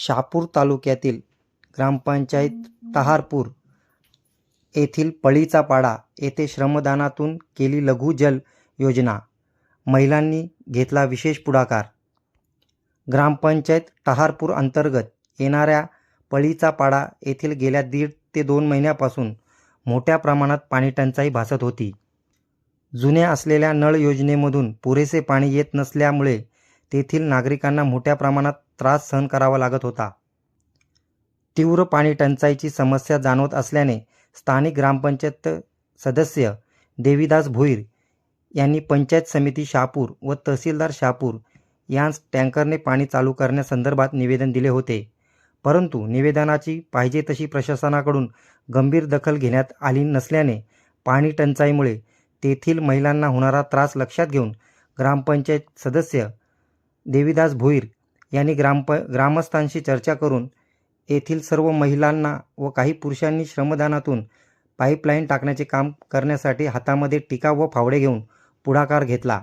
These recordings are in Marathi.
शहापूर तालुक्यातील ग्रामपंचायत तहारपूर येथील पळीचा पाडा येथे श्रमदानातून केली लघु जल योजना. महिलांनी घेतला विशेष पुढाकार. ग्रामपंचायत टहारपूर अंतर्गत येणाऱ्या पळीचा पाडा येथील गेल्या दीड ते दोन महिन्यापासून मोठ्या प्रमाणात पाणीटंचाई भासत होती. जुन्या असलेल्या नळ योजनेमधून पुरेसे पाणी येत नसल्यामुळे तेथील नागरिकांना मोठ्या प्रमाणात त्रास सहन करावा लागत होता. तीव्र पाणी टंचाईची समस्या जाणवत असल्याने स्थानिक ग्रामपंचायत सदस्य देवीदास भोईर यांनी पंचायत समिती शहापूर व तहसीलदार शहापूर यांस टँकरने पाणी चालू करण्यासंदर्भात निवेदन दिले होते. परंतु निवेदनाची पाहिजे तशी प्रशासनाकडून गंभीर दखल घेण्यात आली नसल्याने पाणी टंचाईमुळे तेथील महिलांना होणारा त्रास लक्षात घेऊन ग्रामपंचायत सदस्य देवीदास भोईर यांनी ग्रामप ग्रामस्थांशी चर्चा करून येथील सर्व महिलांना व काही पुरुषांनी श्रमदानातून पाईपलाईन टाकण्याचे काम करण्यासाठी हातामध्ये टिका व फावडे घेऊन पुढाकार घेतला.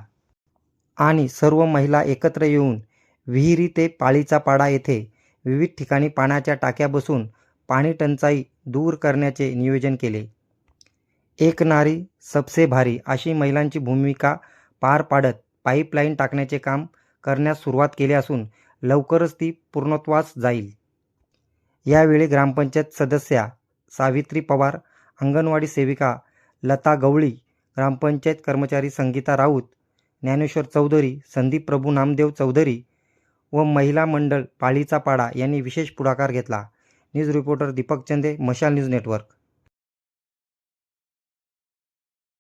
आणि सर्व महिला एकत्र येऊन विहिरी ते पाळीचा पाडा येथे विविध ठिकाणी पाण्याच्या टाक्या बसून पाणी टंचाई दूर करण्याचे नियोजन केले. एक नारी सबसे भारी अशी महिलांची भूमिका पार पाडत पाईपलाईन टाकण्याचे काम करण्यास सुरुवात केली असून लवकरच ती पूर्णत्वास जाईल. यावेळी ग्रामपंचायत सदस्या सावित्री पवार अंगणवाडी सेविका लता गवळी ग्रामपंचायत कर्मचारी संगीता राऊत ज्ञानेश्वर चौधरी संदीप प्रभू नामदेव चौधरी व महिला मंडळ पाळीचा पाडा यांनी विशेष पुढाकार घेतला. न्यूज रिपोर्टर दीपक चंदे मशाल न्यूज नेटवर्क.